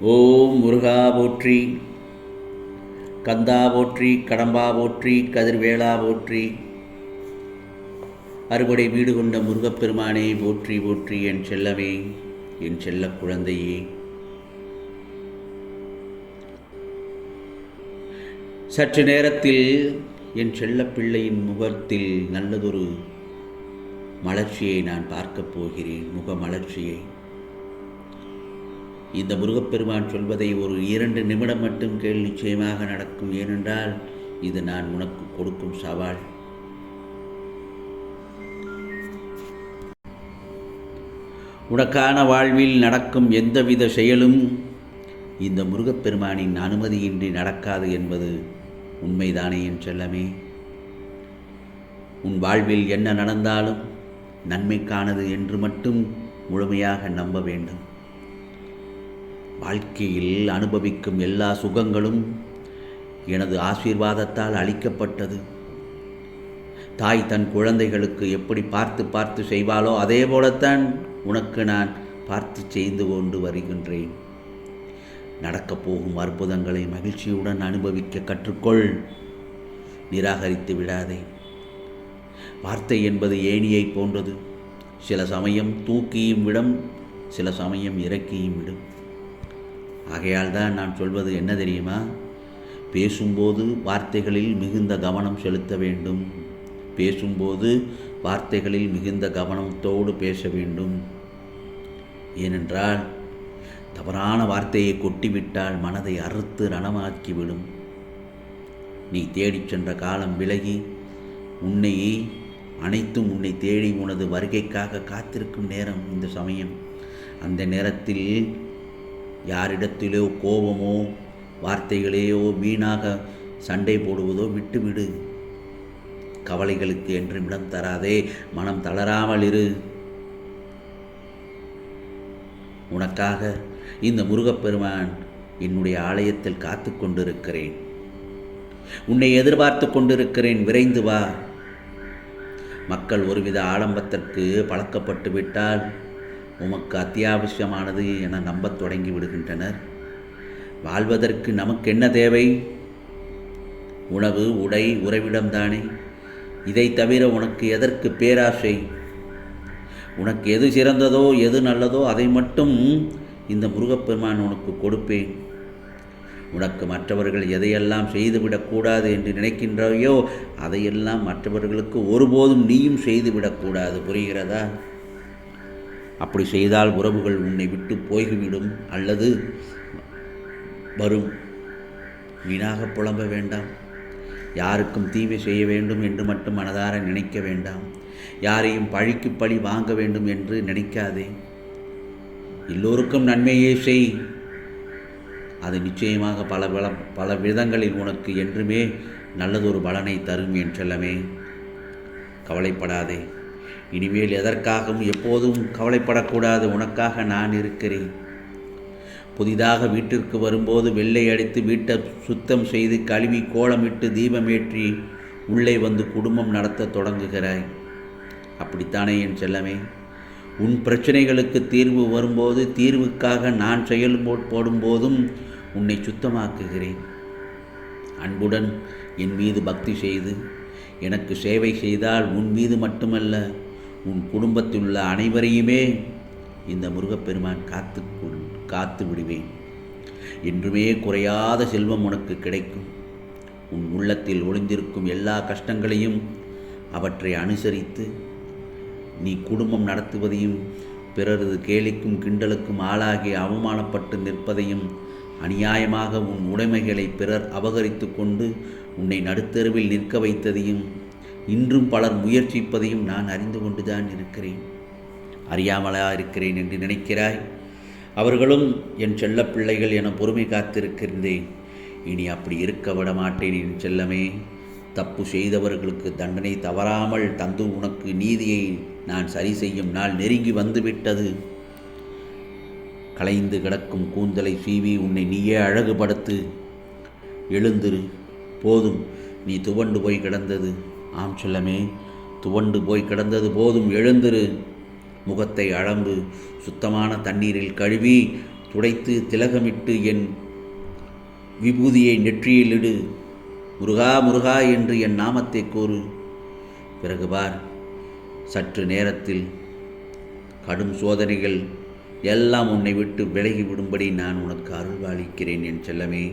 ஓம் முருகா போற்றி கந்தா போற்றி கடம்பா போற்றி கதிர்வேளா போற்றி. அறுபடை வீடு கொண்ட முருகப்பெருமானே போற்றி போற்றி என் செல்லமே என் செல்ல குழந்தையே. சற்று நேரத்தில் என் செல்ல பிள்ளையின் முகத்தில் நல்லதொரு மலர்ச்சியை நான் பார்க்கப் போகிறேன் முக மலர்ச்சியை இந்த முருகப்பெருமான் சொல்வதை ஒரு இரண்டு நிமிடம் மட்டும் கேள் நிச்சயமாக நடக்கும். ஏனென்றால் இது நான் உனக்கு கொடுக்கும் சவால். உனக்கான வாழ்வில் நடக்கும் எந்தவித செயலும் இந்த முருகப்பெருமானின் அனுமதியின்றி நடக்காது என்பது உண்மைதானே என் செல்லமே. உன் வாழ்வில் என்ன நடந்தாலும் நன்மைக்கானது என்று மட்டும் முழுமையாக நம்ப வேண்டும். வாழ்க்கையில் அனுபவிக்கும் எல்லா சுகங்களும் எனது ஆசீர்வாதத்தால் அளிக்கப்பட்டது. தாய் தன் குழந்தைகளுக்கு எப்படி பார்த்து பார்த்து செய்வாளோ அதே போலத்தான் உனக்கு நான் பார்த்து செய்து கொண்டு வருகின்றேன். நடக்கப் போகும் அற்புதங்களை மகிழ்ச்சியுடன் அனுபவிக்க கற்றுக்கொள். நிராகரித்து விடாதே. வார்த்தை என்பது ஏணியை போன்றது. சில சமயம் தூக்கியும் விடும் சில சமயம் இறக்கியும் விடும். ஆகையால் தான் நான் சொல்வது என்ன தெரியுமா? பேசும்போது வார்த்தைகளில் மிகுந்த கவனம் செலுத்த வேண்டும். பேசும்போது வார்த்தைகளில் மிகுந்த கவனத்தோடு பேச வேண்டும். ஏனென்றால் தவறான வார்த்தையை கொட்டிவிட்டால் மனதை அறுத்து ரணமாக்கிவிடும். நீ தேடிச் சென்ற காலம் விலகி உன்னை அனைத்தும் உன்னை தேடி உனது வருகைக்காக காத்திருக்கும் நேரம் இந்த சமயம். அந்த நேரத்தில் யாரிடத்திலோ கோபமோ வார்த்தைகளையோ வீணாக சண்டை போடுவதோ விட்டுவிடு. கவலைகளுக்கு என்றும் இடம் தராதே மனம் தளராமல் இரு. உனக்காக இந்த முருகப்பெருமான் என்னுடைய ஆலயத்தில் காத்து கொண்டிருக்கிறேன் உன்னை எதிர்பார்த்து கொண்டிருக்கிறேன் விரைந்து வா. மக்கள் ஒருவித ஆடம்பத்திற்கு பழக்கப்பட்டு விட்டால் உமக்கு அத்தியாவசியமானது என நம்பத் தொடங்கி விடுகின்றனர். வாழ்வதற்கு நமக்கு என்ன தேவை? உணவு உடை உறைவிடம்தானே இதை தவிர உனக்கு எதற்கு பேராசை? உனக்கு எது சிறந்ததோ எது நல்லதோ அதை மட்டும் இந்த முருகப்பெருமான் உனக்கு கொடுப்பேன். உனக்கு மற்றவர்கள் எதையெல்லாம் செய்துவிடக்கூடாது என்று நினைக்கின்றாயோ அதையெல்லாம் மற்றவர்களுக்கு ஒருபோதும் நீயும் செய்துவிடக்கூடாது. புரிகிறதா? அப்படி செய்தால் உறவுகள் உன்னை விட்டு போய்விடும் அல்லது வரும். வீணாக புலம்ப வேண்டாம். யாருக்கும் தீமை செய்ய வேண்டும் என்று மட்டும் மனதார நினைக்க வேண்டாம். யாரையும் பழிக்கு பழி வாங்க வேண்டும் என்று நினைக்காதே. எல்லோருக்கும் நன்மையே செய். அது நிச்சயமாக பல பல பல விதங்களில் உனக்கு என்றுமே நல்லதொரு பலனை தரும் என்றெல்லாமே கவலைப்படாதே. இனிமேல் எதற்காகவும் எப்போதும் கவலைப்படக்கூடாது. உனக்காக நான் இருக்கிறேன். புதிதாக வீட்டிற்கு வரும்போது வெள்ளை அடித்து வீட்டை சுத்தம் செய்து கழுவி கோலமிட்டு தீபமேற்றி உள்ளே வந்து குடும்பம் நடத்த தொடங்குகிறாய். அப்படித்தானே என் செல்லமே. உன் பிரச்சனைகளுக்கு தீர்வு வரும்போது தீர்வுக்காக நான் செயல் போடும்போதும் உன்னை சுத்தமாக்குகிறேன். அன்புடன் என் மீது பக்தி செய்து எனக்கு சேவை செய்தால் உன் மீது மட்டுமல்ல உன் குடும்பத்தில் உள்ள அனைவரையுமே இந்த முருகப்பெருமான் காத்து காத்து விடுவேன். என்றுமே குறையாத செல்வம் உனக்கு கிடைக்கும். உன் உள்ளத்தில் ஒளிந்திருக்கும் எல்லா கஷ்டங்களையும் அவற்றை அனுசரித்து நீ குடும்பம் நடத்துவதையும் பிறரது கேலிக்கும் கிண்டலுக்கும் ஆளாகி அவமானப்பட்டு நிற்பதையும் அநியாயமாக உன் உடைமைகளை பிறர் அபகரித்து கொண்டு உன்னை நடுத்தருவில் நிற்க வைத்ததையும் இன்றும் பலர் முயற்சிப்பதையும் நான் அறிந்து கொண்டுதான் இருக்கிறேன். அறியாமலா இருக்கிறேன் என்று நினைக்கிறாய்? அவர்களும் என் செல்ல பிள்ளைகள் என பொறுமை காத்திருக்கின்றேன். இனி அப்படி இருக்க விட மாட்டேன் என் செல்லமே. தப்பு செய்தவர்களுக்கு தண்டனை தவறாமல் தந்து உனக்கு நீதியை நான் சரி செய்யும் நாள் நெருங்கி வந்துவிட்டது. கலைந்து கிடக்கும் கூந்தலை சீவி உன்னை நீயே அழகுபடுத்து. எழுந்திரு போதும் நீ துவண்டு போய் கிடந்தது. ஆம் சொல்லமே துவண்டு போய் கிடந்தது போதும் எழுந்திரு. முகத்தை அளந்து சுத்தமான தண்ணீரில் கழுவி துடைத்து திலகமிட்டு என் விபூதியை நெற்றியில் இடு. முருகா முருகா என்று என் நாமத்தை கூறு. பிறகு பார் சற்று நேரத்தில் கடும் சோதனைகள் எல்லாம் உன்னை விட்டு விலகி விடும்படி நான் உனக்கு அருள்வாளிக்கிறேன் என் செல்லமே.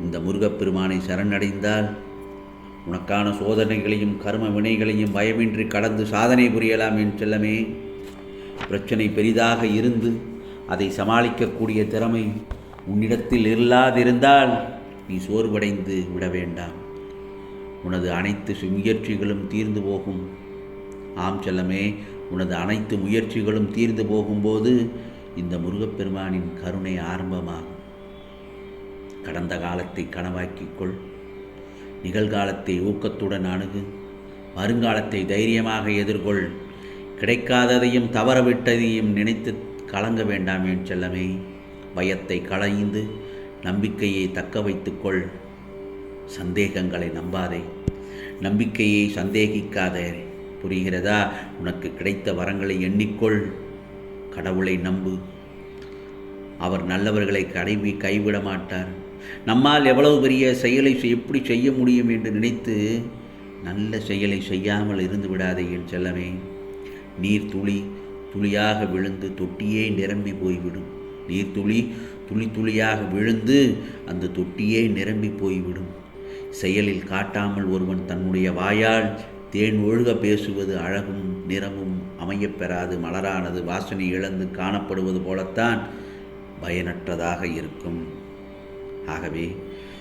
இந்த முருகப்பெருமானை சரணடைந்தால் உனக்கான சோதனைகளையும் கர்ம வினைகளையும் பயமின்றி கடந்து சாதனை புரியலாம் என் செல்லமே. பிரச்சனை பெரிதாக இருந்து அதை சமாளிக்கக்கூடிய திறமை உன்னிடத்தில் இல்லாதிருந்தால் நீ சோர்வடைந்து விட வேண்டாம். உனது அனைத்து முயற்சிகளும் தீர்ந்து போகும். ஆம் செல்லமே உனது அனைத்து முயற்சிகளும் தீர்ந்து போகும்போது இந்த முருகப்பெருமானின் கருணை ஆரம்பமாகும். கடந்த காலத்தை கனவாக்கிக்கொள் நிகழ்காலத்தை ஊக்கத்துடன் அணுகு. வருங்காலத்தை தைரியமாக எதிர்கொள். கிடைக்காததையும் தவறவிட்டதையும் நினைத்து கலங்க வேண்டாம் என் செல்லமே. பயத்தை களைந்து நம்பிக்கையை தக்க வைத்துக்கொள் சந்தேகங்களை நம்பாதே. நம்பிக்கையை சந்தேகிக்காதே. புரிகிறதா? உனக்கு கிடைத்த வரங்களை எண்ணிக்கொள். கடவுளை நம்பு. அவர் நல்லவர்களை கடைவி கைவிட மாட்டார். நம்மால் எவ்வளவு பெரிய செயலை செய்- எப்படி செய்ய முடியும் என்று நினைத்து நல்ல செயலை செய்யாமல் இருந்து விடாதே என் செல்லமே. நீர் துளி துளியாக விழுந்து தொட்டியே நிரம்பி போய்விடும். நீர் துளி துளி துளியாக விழுந்து அந்த தொட்டியே நிரம்பி போய்விடும். செயலில் காட்டாமல் ஒருவன் தன்னுடைய வாயால் தேன் ஒழுக பேசுவது அழகும் நிறமும் அமையப்பெறாது மலரானது வாசனை இழந்து காணப்படுவது போலத்தான் பயனற்றதாக இருக்கும். ஆகவே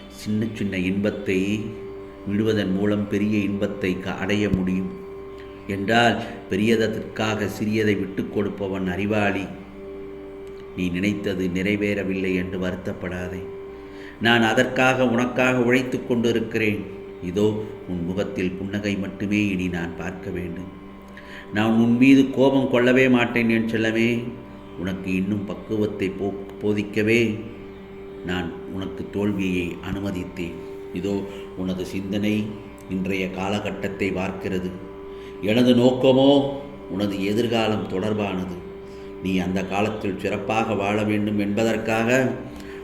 சின்ன சின்ன இன்பத்தை விடுவதன் மூலம் பெரிய இன்பத்தை அடைய முடியும். என்றால் பெரியதற்காக சிறியதை விட்டுக் கொடுப்பவன் அறிவாளி. நீ நினைத்தது நிறைவேறவில்லை என்று வருத்தப்படாதே. நான் அதற்காக உனக்காக உழைத்துக் கொண்டிருக்கிறேன். இதோ உன் முகத்தில் புன்னகை மட்டுமே இனி நான் பார்க்க வேண்டும். நான் உன் மீது கோபம் கொள்ளவே மாட்டேன் என் செல்லமே. உனக்கு இன்னும் பக்குவத்தை போ போதிக்கவே நான் உனக்கு தோல்வியை அனுமதித்தேன். இதோ உனது சிந்தனை இன்றைய காலகட்டத்தை பார்க்கிறது. எனது நோக்கமோ உனது எதிர்காலம் தொடர்பானது. நீ அந்த காலத்தில் சிறப்பாக வாழ வேண்டும் என்பதற்காக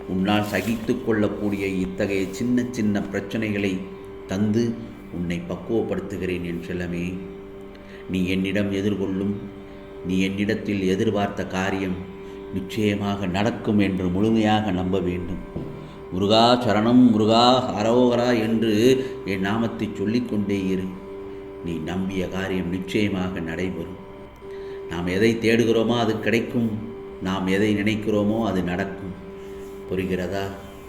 உன்னால் சகித்து கொள்ளக்கூடிய இத்தகைய சின்ன சின்ன பிரச்சனைகளை தந்து உன்னை பக்குவப்படுத்துகிறேன் என் செல்லமே. நீ என்னிடம் எதிர்கொள்ளும் நீ என்னிடத்தில் எதிர்பார்த்த காரியம் நிச்சயமாக நடக்கும் என்று முழுமையாக நம்ப வேண்டும். முருகா சரணம் முருகா ஹரோகரா என்று என் நாமத்தை சொல்லிக்கொண்டே இரு. நீ நம்பிய காரியம் நிச்சயமாக நடைபெறும். நாம் எதை தேடுகிறோமோ அது கிடைக்கும். நாம் எதை நினைக்கிறோமோ அது நடக்கும். புரிகிறதா?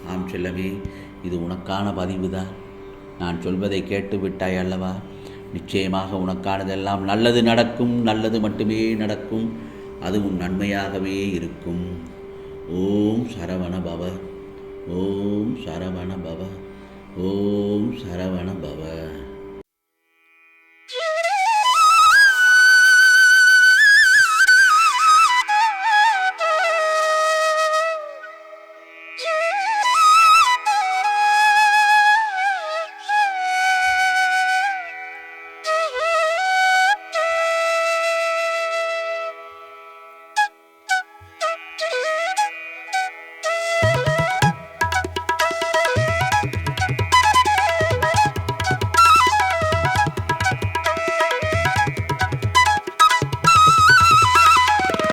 ஆம் செல்லமே இது உனக்கான பதிவு தான் நான் சொல்வதை கேட்டு விட்டாய் அல்லவா? நிச்சயமாக உனக்கானதெல்லாம் நல்லது நடக்கும் நல்லது மட்டுமே நடக்கும். அதுவும் நன்மையாகவே இருக்கும். ஓம் சரவண பவ. ஓம் சரவண பவ. ஓம் சரவண பவ.